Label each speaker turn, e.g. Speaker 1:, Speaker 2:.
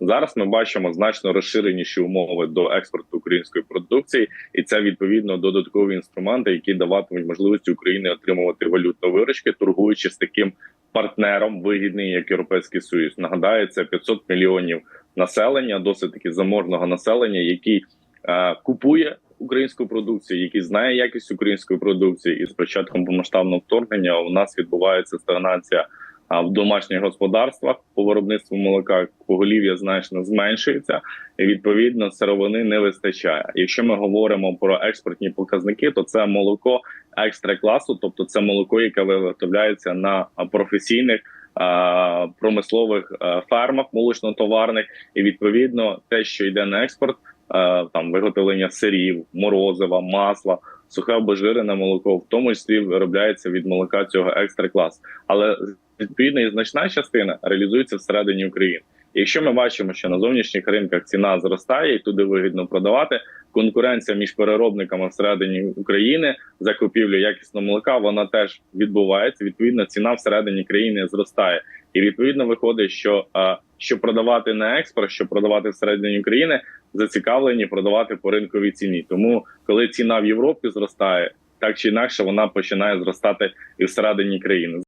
Speaker 1: Зараз ми бачимо значно розширеніші умови до експорту української продукції, і це відповідно додаткові інструменти, які даватимуть можливість Україні отримувати валютні виручки, торгуючи з таким партнером вигідний, як Європейський Союз. Нагадаю, це 500 мільйонів населення, досить таки заможного населення, який е, купує українську продукцію, який знає якість української продукції, і з початком повномасштабного вторгнення у нас відбувається стагнація. А в домашніх господарствах по виробництву молока поголів'я значно зменшується, і відповідно сировини не вистачає. Якщо ми говоримо про експортні показники, то це молоко екстра класу, тобто це молоко, яке виготовляється на професійних промислових фермах молочно-товарних, і відповідно те, що йде на експорт, там виготовлення сирів, морозива, масла. Сухе обезжирене молоко, в тому числі виробляється від молока цього екстра класу. Але відповідно і значна частина реалізується всередині України. І Якщо ми бачимо, що на зовнішніх ринках ціна зростає і туди вигідно продавати, конкуренція між переробниками всередині України за купівлю якісного молока вона теж відбувається. Відповідно, ціна всередині країни зростає, і відповідно виходить, що а, що продавати на експорт, щоб продавати всередині України, зацікавлені продавати по ринковій ціні. Тому коли ціна в Європі зростає, так чи інакше вона починає зростати і всередині країни.